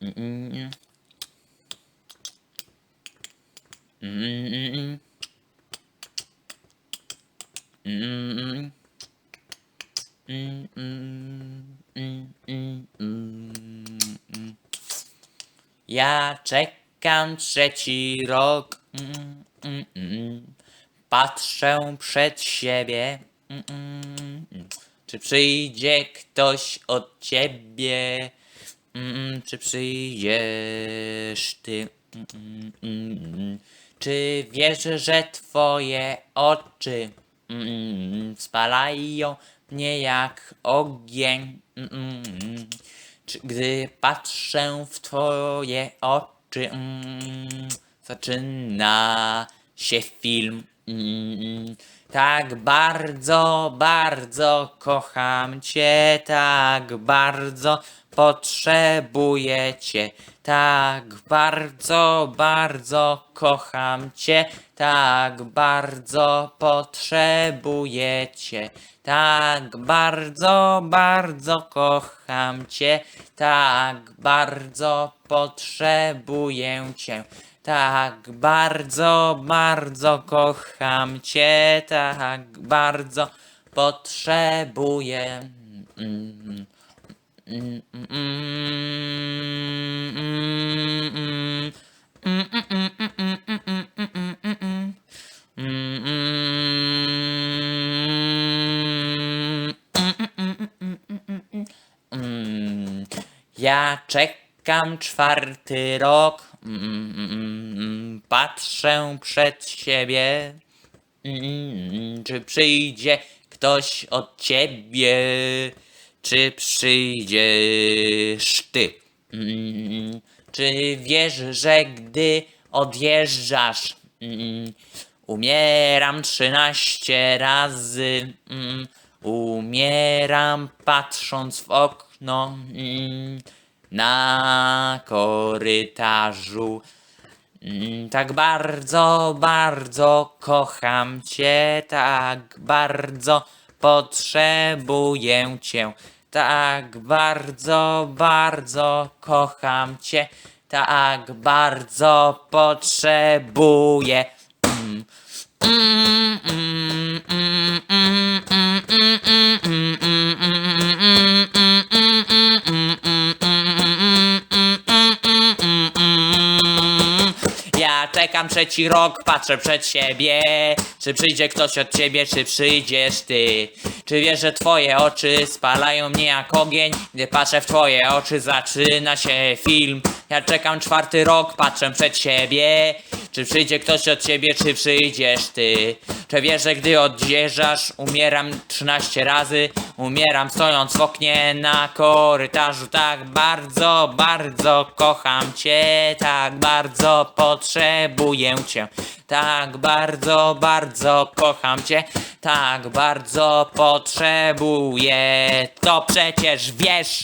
Mm, mm. Mm, mm. Ja czekam trzeci rok. Mm, mm. Patrzę przed siebie. Mm, mm. Czy przyjdzie ktoś od ciebie? Mm, Czy przyjdziesz ty? Mm, mm, mm. Czy wiesz, że twoje oczy mm, spalają mnie jak ogień? Mm, mm. Czy gdy patrzę w twoje oczy, mm, zaczyna się film. Tak bardzo, bardzo kocham cię, tak bardzo potrzebuję cię, tak bardzo, bardzo kocham cię, tak bardzo potrzebuję cię, tak bardzo, bardzo kocham cię, tak bardzo potrzebuję cię. Tak bardzo, bardzo kocham kocham cię tak bardzo, potrzebuję. Ja czekam czwarty rok, patrzę przed siebie. Czy przyjdzie ktoś od ciebie, czy przyjdziesz ty? Czy wiesz, że gdy odjeżdżasz, umieram trzynaście razy, umieram patrząc w okno na korytarzu. Tak bardzo, bardzo kocham cię, tak bardzo potrzebuję cię. Tak bardzo, bardzo kocham cię, tak bardzo potrzebuję. Czekam trzeci rok, patrzę przed siebie. Czy przyjdzie ktoś od ciebie, czy przyjdziesz ty? Czy wiesz, że twoje oczy spalają mnie jak ogień? Gdy patrzę w twoje oczy, zaczyna się film. Ja czekam czwarty rok, patrzę przed siebie. Czy przyjdzie ktoś od ciebie, czy przyjdziesz ty? Czy wiesz, że gdy odjeżdżasz, umieram 13 razy? Umieram stojąc w oknie na korytarzu. Tak bardzo, bardzo kocham cię, tak bardzo potrzebuję cię. Tak bardzo, bardzo kocham cię, tak bardzo potrzebuję. To przecież wiesz.